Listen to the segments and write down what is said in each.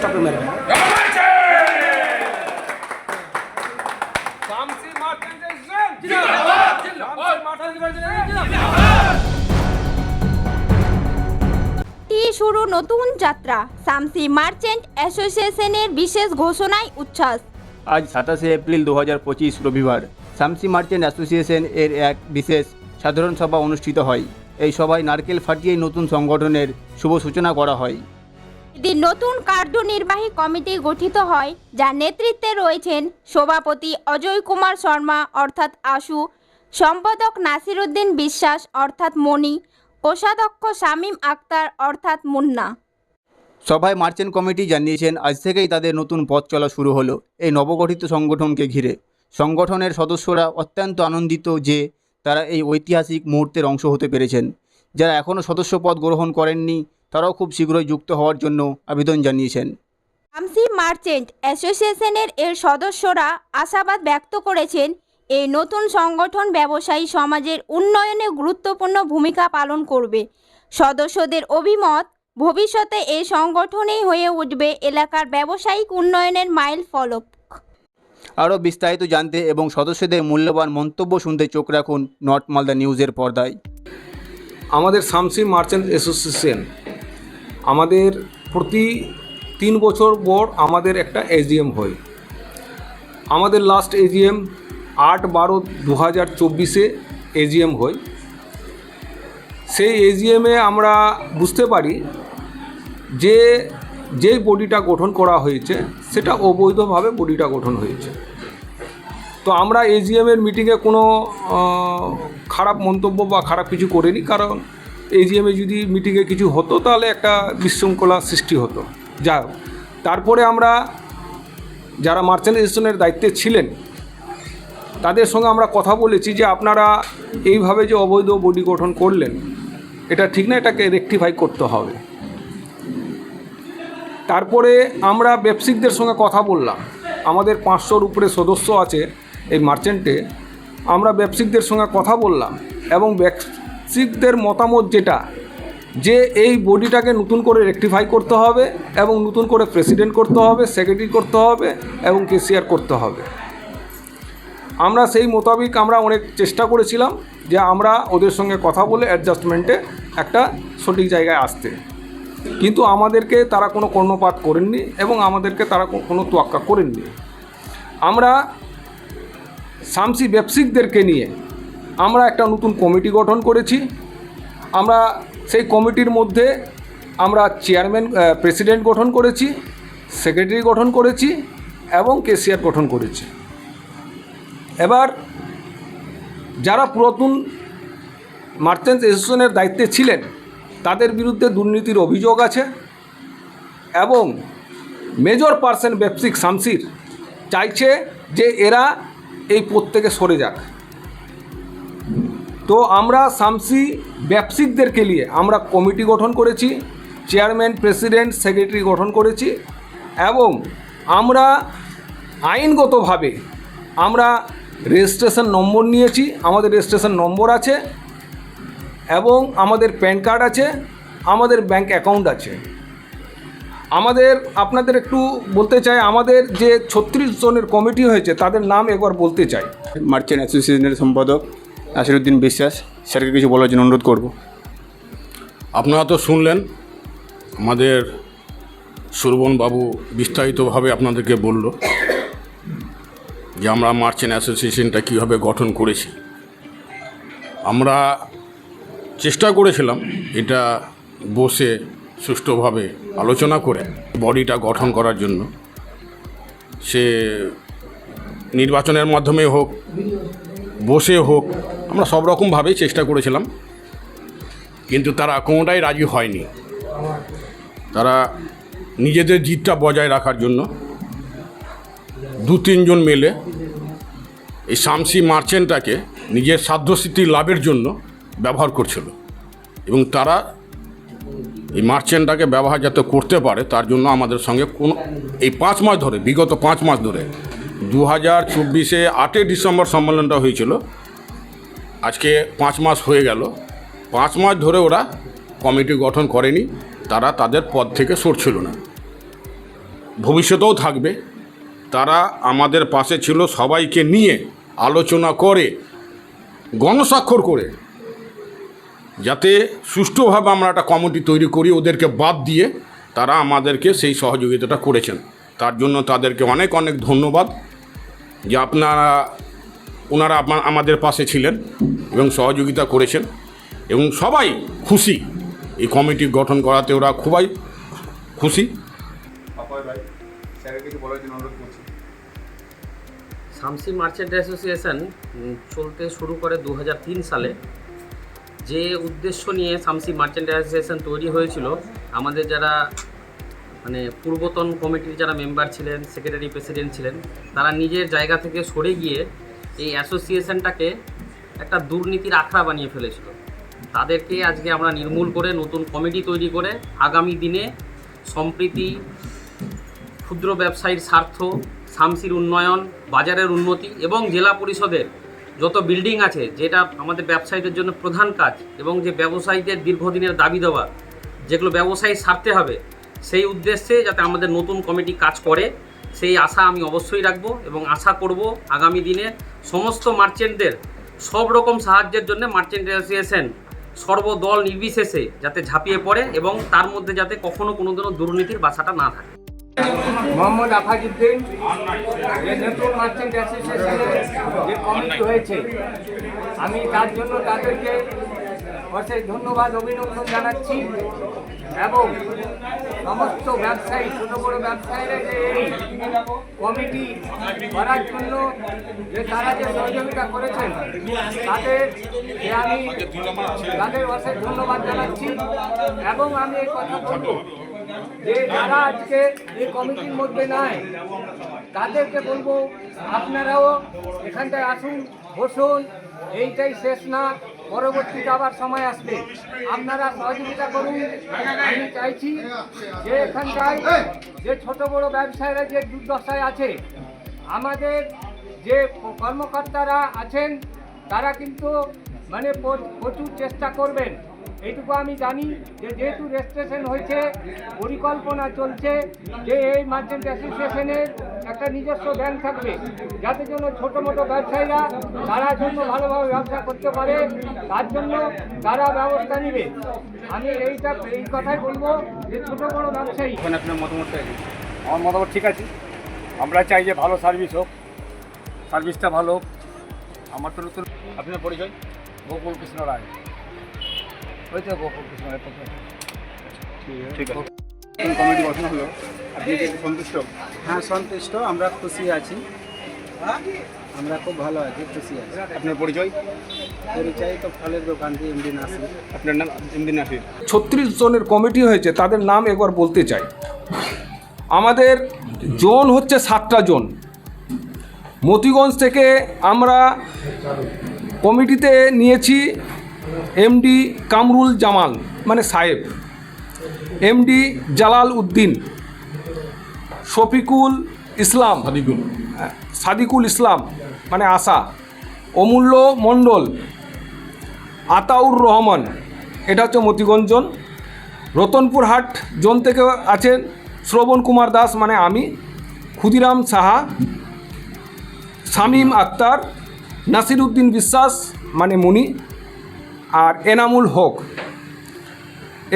স্টপে টি শুরু নতুন যাত্রা। সামসি মার্চেন্ট অ্যাসোসিয়েশনের বিশেষ ঘোষণায় উচ্ছ্বাস। আজ সাতাশে এপ্রিল দু হাজার পঁচিশ রবিবার সামসি মার্চেন্ট অ্যাসোসিয়েশন এর এক বিশেষ সাধারণ সভা অনুষ্ঠিত হয়। এই সভায় নারকেল ফাটিয়ে নতুন সংগঠনের শুভ সূচনা করা হয়। এদিন নতুন কার্যনির্বাহী কমিটি গঠিত হয়, যার নেতৃত্বে রয়েছেন সভাপতি অজয় কুমার শর্মা, অর্থাৎ আশু, সম্পাদক নাসিরুদ্দিন বিশ্বাস, অর্থাৎ মণি, কোষাধ্যক্ষ শামীম আক্তার, অর্থাৎ মুন্না। সভায় মার্চেন্ট কমিটি জানিয়েছেন, আজ থেকেই তাদের নতুন পথ চলা শুরু হলো এই নবগঠিত সংগঠনকে ঘিরে। সংগঠনের সদস্যরা অত্যন্ত আনন্দিত যে তারা এই ঐতিহাসিক মুহূর্তের অংশ হতে পেরেছেন। যারা এখনও সদস্যপদ গ্রহণ করেননি তারাও খুব শীঘ্রই যুক্ত হওয়ার জন্য আবেদন জানিয়েছেন। শামসি মার্চেন্ট অ্যাসোসিয়েশনের এর সদস্যরা আশাবাদ ব্যক্ত করেছেন এই নতুন সংগঠন ব্যবসায়ী সমাজের উন্নয়নে গুরুত্বপূর্ণ ভূমিকা পালন করবে। সদস্যদের অভিমত ভবিষ্যতে এই সংগঠনেই হয়ে উঠবে এলাকার ব্যবসায়িক উন্নয়নের মাইল ফলক। আরও বিস্তারিত জানতে এবং সদস্যদের মূল্যবান মন্তব্য শুনতে চোখ রাখুন নর্থ মালদা নিউজের পর্দায়। আমাদের শামসি মার্চেন্ট অ্যাসোসিয়েশন আমাদের প্রতি তিন বছর পর আমাদের একটা এজিএম হয়। আমাদের লাস্ট এজিএম আট বারো দু হাজার চব্বিশে এজিএম হয়। সেই এজিএমে আমরা বুঝতে পারি যে, যেই বডিটা গঠন করা হয়েছে, সেটা অবৈধভাবে বডিটা গঠন হয়েছে। তো আমরা এজিএমের মিটিংয়ে কোনো খারাপ মন্তব্য বা খারাপ কিছু করিনি, কারণ এজিএমে যদি মিটিংয়ে কিছু হতো, তাহলে একটা বিশৃঙ্খলা সৃষ্টি হতো। যা তারপরে আমরা যারা মার্চেন্টাইজেশনের দায়িত্বে ছিলেন, তাদের সঙ্গে আমরা কথা বলেছি যে আপনারা এইভাবে যে অবৈধ বডি গঠন করলেন, এটা ঠিক না, এটাকে রেকটিফাই করতে হবে। তারপরে আমরা ব্যবসায়িকদের সঙ্গে কথা বললাম। আমাদের পাঁচশোর উপরে সদস্য আছে এই মার্চেন্টে আমরা ব্যবসায়িকদের সঙ্গে কথা বললাম এবং ব্যবসায়িকদের মতামত যেটা, যে এই বডিটাকে নতুন করে রেকটিফাই করতে হবে এবং নতুন করে প্রেসিডেন্ট করতে হবে সেক্রেটারি করতে হবে এবং কেসিআর করতে হবে। আমরা সেই মোতাবিক আমরা অনেক চেষ্টা করেছিলাম যে আমরা ওদের সঙ্গে কথা বলে অ্যাডজাস্টমেন্টে একটা সঠিক জায়গায় আসতে। কিন্তু আমাদেরকে তারা কোনো কর্ণপাত করেননি এবং আমাদেরকে তারা কোনো তোয়াক্কা করেননি। আমরা শামসি ব্যবসায়িকদেরকে নিয়ে আমরা একটা নতুন কমিটি গঠন করেছি। আমরা সেই কমিটির মধ্যে আমরা চেয়ারম্যান প্রেসিডেন্ট গঠন করেছি, সেক্রেটারি গঠন করেছি এবং কেসিআর গঠন করেছি। এবার যারা পুরাতন মার্চেন্ট অ্যাসোসিয়েশনের দায়িত্বে ছিলেন, তাদের বিরুদ্ধে দুর্নীতির অভিযোগ আছে এবং মেজর পার্সেন্ট ব্যবসায়িক শামসির চাইছে যে এরা এই পদ থেকে সরে যাক। তো আমরা শামসি ব্যবসায়িকদেরকে নিয়ে আমরা কমিটি গঠন করেছি, চেয়ারম্যান, প্রেসিডেন্ট, সেক্রেটারি গঠন করেছি এবং আমরা আইনগতভাবে আমরা রেজিস্ট্রেশন নম্বর নিয়েছি, আমাদের রেজিস্ট্রেশন নম্বর আছে এবং আমাদের প্যান কার্ড আছে, আমাদের ব্যাংক অ্যাকাউন্ট আছে। আমাদের, আপনাদের একটু বলতে চাই, আমাদের যে ছত্রিশ জনের কমিটি হয়েছে, তাদের নাম একবার বলতে চাই। মার্চেন্ট অ্যাসোসিয়েশনের সম্পাদক। নাসিরুদ্দিন বিশ্বাস স্যারকে কিছু বলার জন্য অনুরোধ করব। আপনারা তো শুনলেন, আমাদের সুরবন বাবু বিস্তারিতভাবে আপনাদেরকে বলল যে আমরা মার্চেন্ট অ্যাসোসিয়েশনটা কীভাবে গঠন করেছি। আমরা চেষ্টা করেছিলাম এটা বসে সুষ্ঠুভাবে আলোচনা করে বডিটা গঠন করার জন্য। সে নির্বাচনের মাধ্যমে হোক, বসে হোক আমরা সব রকমভাবেই চেষ্টা করেছিলাম, কিন্তু তারা কোনোটাই রাজি হয়নি। তারা নিজেদের জিতটা বজায় রাখার জন্য দু তিনজন মিলে এই শামসি মার্চেন্টটাকে নিজের সাধ্যস্থিতি লাভের জন্য ব্যবহার করছিল। এবং তারা এই মার্চেন্টটাকে ব্যবহার যাতে করতে পারে, তার জন্য আমাদের সঙ্গে কোনো এই পাঁচ মাস ধরে, বিগত পাঁচ মাস ধরে, দু হাজার চব্বিশে আটই ডিসেম্বর সম্মেলনটা হয়েছিল। আজকে পাঁচ মাস হয়ে গেল। পাঁচ মাস ধরে ওরা কমিটি গঠন করেনি। তারা তাদের পদ থেকে সরছিল না। ভবিষ্যতেও থাকবে। তারা আমাদের পাশে ছিল সবাইকে নিয়ে আলোচনা করে, গণস্বাক্ষর করে, যাতে সুষ্ঠুভাবে আমরা একটা কমিটি তৈরি করি, ওদেরকে বাদ দিয়ে তারা আমাদেরকে সেই সহযোগিতাটা করেছেন। তার জন্য তাদেরকে অনেক অনেক ধন্যবাদ। যে আপনারা ওনারা আমাদের পাশে ছিলেন এবং সহযোগিতা করেছেন এবং সবাই খুশি। এই কমিটি গঠন করাতে ওরা খুবই খুশি। শামসি মার্চেন্ট অ্যাসোসিয়েশন চলতে শুরু করে দু হাজার তিন সালে। যে উদ্দেশ্য নিয়ে শামসি মার্চেন্ট অ্যাসোসিয়েশন তৈরি হয়েছিল আমাদের যারা মানে পূর্বতন কমিটির যারা মেম্বার ছিলেন সেক্রেটারি প্রেসিডেন্ট ছিলেন তারা নিজের জায়গা থেকে সরে গিয়ে এই অ্যাসোসিয়েশনটাকে একটা দুর্নীতির আখড়া বানিয়ে ফেলেছিল। তাদেরকে আজকে আমরা নির্মূল করে নতুন কমিটি তৈরি করে আগামী দিনে সম্প্রীতি, ক্ষুদ্র ব্যবসায়ীর স্বার্থ, শামসির উন্নয়ন, বাজারের উন্নতি এবং জেলা পরিষদের যত বিল্ডিং আছে, যেটা আমাদের ব্যবসায়ীদের জন্য প্রধান কাজ এবং যে ব্যবসায়ীদের দীর্ঘদিনের দাবি দেওয়া, যেগুলো ব্যবসায়ী সারতে হবে, সেই উদ্দেশ্যে যাতে আমাদের নতুন কমিটি কাজ করে। সেই আশা আমি অবশ্যই রাখব এবং আশা করব আগামী দিনে সমস্ত মার্চেন্টদের সব রকম সাহায্যের জন্য মার্চেন্ট অ্যাসোসিয়েশন সর্বদল নির্বিশেষে যাতে ঝাঁপিয়ে পড়ে এবং তার মধ্যে যাতে কখনো কোনো দিনও দুর্নীতির বাসাটা না থাকে। মোহাম্মদ আফাজউদ্দিন, যে মার্চেন্ট অ্যাসোসিয়েশনের যে কমিটি হয়েছে, আমি তার জন্য তাদেরকে অশেষ ধন্যবাদ, অভিনন্দন জানাচ্ছি। এবং সমস্ত ব্যবসায়ী, ছোটো বড়ো ব্যবসায়ীরা যে এই কমিটি করার জন্য যে তারা যে সহযোগিতা করেছেন, তাদের যে আমি তাদের অশেষ ধন্যবাদ জানাচ্ছি। এবং আমি এই কথা বলব যে যারা আজকে এই কমিটির মধ্যে নাই, তাদেরকে বলব আপনারাও এখানটায় আসুন, বসুন, এইটাই শেষ না। পরবর্তীতে আবার সময় আসবে। আপনারা সহযোগিতা করুন। আমি চাইছি যে এখানটায় যে ছোট বড় ব্যবসায়ীরা যে দুর্দশায় আছে, আমাদের যে কর্মকর্তারা আছেন, তারা কিন্তু মানে প্রচুর চেষ্টা করবেন। এইটুকু আমি জানি যে যেহেতু রেজিস্ট্রেশন হয়েছে, পরিকল্পনা চলছে যে এই মার্চেন্ট অ্যাসোসিয়েশনের একটা নিজস্ব ব্যাংক থাকবে। যাতে জন্য ছোটো মোটো ব্যবসায়ীরা তারা জন্য ভালোভাবে ব্যবসা করতে পারে তার জন্য তারা ব্যবস্থা নেবে। আমি এইটা এই কথাই বলব যে ছোটো বড়ো ব্যবসায়ী। আপনার মতামতটা কি? আমার মতামত ঠিক আছে। আমরা চাই যে ভালো সার্ভিস হোক সার্ভিসটা ভালো হোক। আমার তো নতুন আপনার পরিচয়? গোকুল কৃষ্ণ রায়। ওই তো গোকুল কৃষ্ণ রায়। ঠিক আছে। কমিটি গঠন হলো। সন্তুষ্ট? হ্যাঁ সন্তুষ্ট। আমরা খুশি আছি। আমরা খুব ভালো আছি খুশি আছি। আপনার পরিচয়? পরিচয় তো ফলের দোকান দিয়ে এমডি নাসির। আপনার নাম এমদিন নাসির। ছত্রিশ জনের কমিটি হয়েছে তাদের নাম একবার বলতে চাই। আমাদের জোন হচ্ছে সাতটা জোন। মতিগঞ্জ থেকে আমরা কমিটিতে নিয়েছি এমডি কামরুল জামাল মানে সাহেব। এমডি জালাল উদ্দিন। শফিকুল ইসলাম। সাদিকুল। সাদিকুল ইসলাম মানে আশা। অমূল্য মণ্ডল আতাউর রহমান এটা হচ্ছে মতিগঞ্জন। রতনপুর হাট জোন থেকে আছেন শ্রবণ কুমার দাস মানে আমি। ক্ষুদিরাম সাহা শামীম আক্তার নাসির উদ্দিন বিশ্বাস মানে মুনি আর এনামুল হক।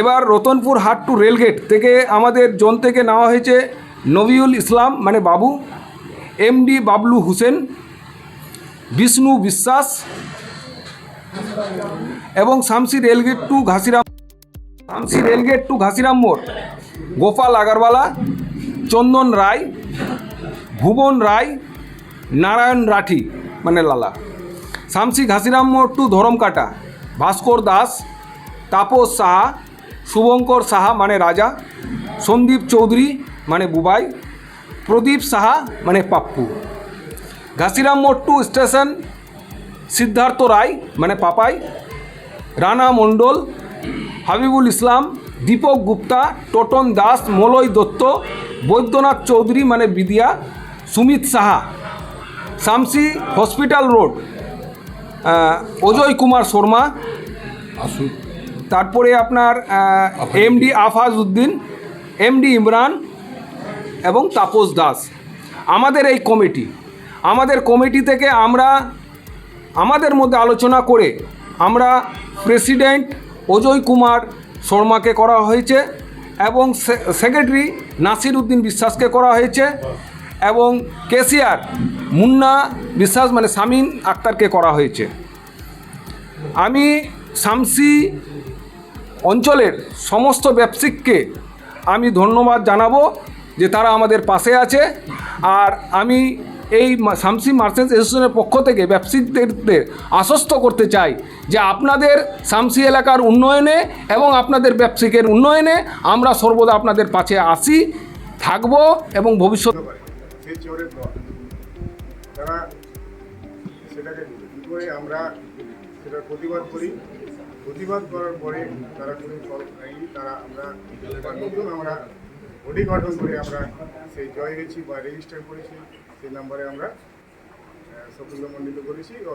এবার রতনপুর হাট টু রেলগেট থেকে আমাদের জোন থেকে নেওয়া হয়েছে নবিউল ইসলাম মানে বাবু, এমডি বাবলু হুসেন, বিষ্ণু বিশ্বাস এবং Shamsi rail gate to Ghasiram Shamsi rail gate to Ghasiram মোড়, গোপাল আগরওয়ালা, চন্দন রায়, ভুবন রায়, নারায়ণ রাঠি মানে লালা। শামসি ঘাসিরাম মোড় টু ধরমকাটা, ভাস্কর দাস, তাপস সাহা, শুভঙ্কর সাহা মানে রাজা, সন্দীপ চৌধুরী মানে বুবাই প্রদীপ সাহা মানে পাপ্পু। ঘাসিরাম মোড় টু স্টেশন সিদ্ধার্থ রায় মানে পাপাই রানা মণ্ডল হাবিবুল ইসলাম দীপক গুপ্তা টোটন দাস মলয় দত্ত বৈদ্যনাথ চৌধুরী মানে বিদিয়া Sumit Saha. Shamsi hospital road Ajay Kumar Sharma. তারপরে আপনার এমডি আফাজ উদ্দিন এমডি ইমরান এবং তাপস দাস। আমাদের এই কমিটি, আমাদের কমিটি থেকে আমরা, আমাদের মধ্যে আলোচনা করে আমরা প্রেসিডেন্ট অজয় কুমার শর্মাকে করা হয়েছে এবং সেক্রেটারি নাসির উদ্দিন বিশ্বাসকে করা হয়েছে এবং কেসিয়ার মুন্না বিশ্বাস মানে সামিন আক্তারকে করা হয়েছে। আমি শামসি অঞ্চলের সমস্ত ব্যবসায়িককে আমি ধন্যবাদ জানাব। যে তারা আমাদের পাশে আছে। আর আমি এই শামসি মার্চেন্টস অ্যাসোসিয়েশনের পক্ষ থেকে ব্যবসায়িকদের আশ্বস্ত করতে চাই যে আপনাদের শামসি এলাকার উন্নয়নে এবং আপনাদের ব্যবসায়িকের উন্নয়নে আমরা সর্বদা আপনাদের পাশে আসি, থাকব এবং ভবিষ্যৎ প্রতিবাদ করি। প্রতিবাদ করার পরে তারা কোনো তারা আমরা আমরা বডি গঠন করে আমরা সেই জয় গেছি বা রেজিস্টার করেছি, সেই নাম্বারে আমরা সফলমণ্ডিত করেছি। ও